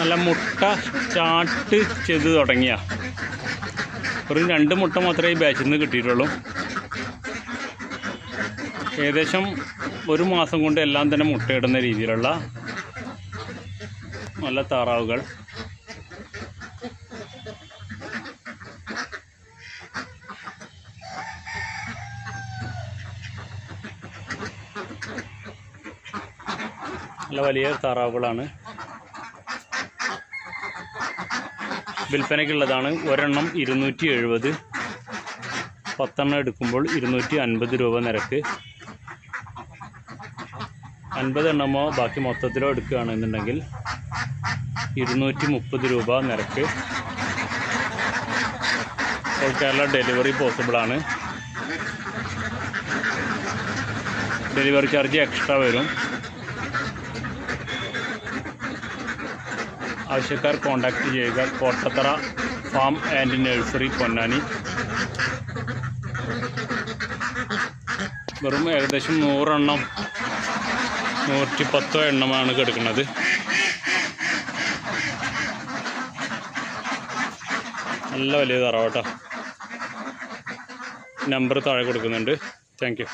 നല്ല മുട്ട സ്റ്റാർട്ട് ചെയ്ത് തുടങ്ങിയ. ഒരു രണ്ട് മുട്ട മാത്രമേ ഈ ബാച്ചിൽ നിന്ന് കിട്ടിയിട്ടുള്ളൂ. ഏകദേശം ഒരു മാസം കൊണ്ട് എല്ലാം തന്നെ മുട്ടയിടുന്ന രീതിയിലുള്ള നല്ല താറാവുകൾ. നല്ല വലിയ താറാവുകളാണ്. വിൽപ്പനയ്ക്കുള്ളതാണ്. ഒരെണ്ണം ഇരുന്നൂറ്റി എഴുപത് പത്തെണ്ണം എടുക്കുമ്പോൾ ഇരുന്നൂറ്റി അൻപത് രൂപ നിരക്ക്. അൻപത് എണ്ണമോ ബാക്കി മൊത്തത്തിലോ എടുക്കുകയാണെന്നുണ്ടെങ്കിൽ ഇരുന്നൂറ്റി മുപ്പത് രൂപ നിരക്ക്. കേരള ഡെലിവറി പോസിബിളാണ്. ഡെലിവറി ചാർജ് എക്സ്ട്രാ വരും. ആവശ്യക്കാർ കോൺടാക്റ്റ് ചെയ്യുക. Kottathara farm and nursery Ponnani. വെറും ഏകദേശം നൂറെണ്ണം നൂറ്റി പത്തോ എണ്ണമാണ് കിടക്കുന്നത്. നല്ല വലിയ തറവാട്ടോ. നമ്പർ താഴെ കൊടുക്കുന്നുണ്ട്. താങ്ക്